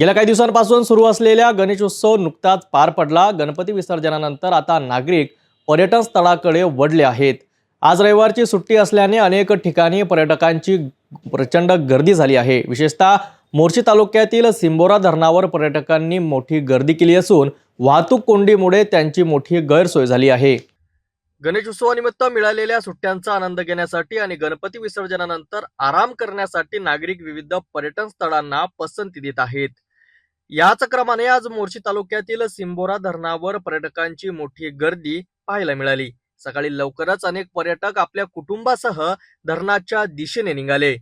गेल्या काही दिवसांपासून सुरू असलेल्या गणेशोत्सव नुकताच पार पडला. गणपती विसर्जनानंतर आता नागरिक पर्यटन स्थळाकडे वडले आहेत. आज रविवारची सुट्टी असल्याने अनेक ठिकाणी पर्यटकांची प्रचंड गर्दी झाली आहे. विशेषतः मोर्शी तालुक्यातील सिंबोरा धरणावर पर्यटकांनी मोठी गर्दी केली असून वाहतूक कोंडीमुळे त्यांची मोठी गैरसोय झाली आहे. गणेशोत्सवानिमित्त मिळालेल्या सुट्ट्यांचा आनंद घेण्यासाठी आणि गणपती विसर्जनानंतर आराम करण्यासाठी नागरिक विविध पर्यटन स्थळांना पसंती देत आहेत. याच क्रमाने आज मोर्शी तालुक्यातील सिंबोरा धरणावर पर्यटकांची मोठी गर्दी पाहायला मिळाली. सकाळी लवकरच अनेक पर्यटक आपल्या कुटुंबासह धरणाच्या दिशेने निघाले.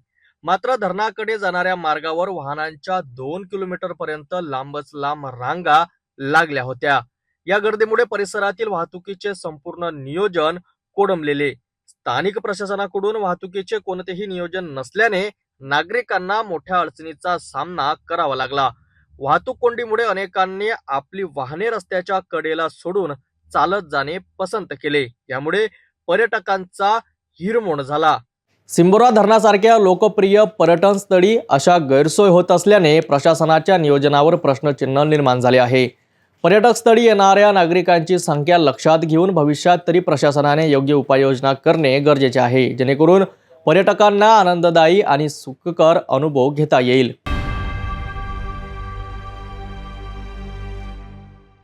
मात्र धरणाकडे जाणाऱ्या मार्गावर वाहनांच्या दोन किलोमीटर पर्यंत लांबच लांब रांगा लागल्या होत्या. या गर्दीमुळे परिसरातील वाहतुकीचे संपूर्ण नियोजन कोडंबलेले स्थानिक प्रशासनाकडून वाहतुकीचे कोणतेही नियोजन नसल्याने नागरिकांना मोठ्या अडचणीचा सामना करावा लागला. वाहतूक कोंडीमुळे अनेकांनी आपली वाहने रस्त्याच्या कडेला सोडून चालत जाणे पसंत केले. यामुळे पर्यटकांचा हिरमोड झाला. सिंबोरा धरणासारख्या लोकप्रिय पर्यटन स्थळी अशा गैरसोय होत असल्याने प्रशासनाच्या नियोजनावर प्रश्नचिन्ह निर्माण झाले आहे. पर्यटक स्थळी येणाऱ्या नागरिकांची संख्या लक्षात घेऊन भविष्यात तरी प्रशासनाने योग्य उपाययोजना करणे गरजेचे आहे. जेणेकरून पर्यटकांना आनंददायी आणि सुखकर अनुभव घेता येईल.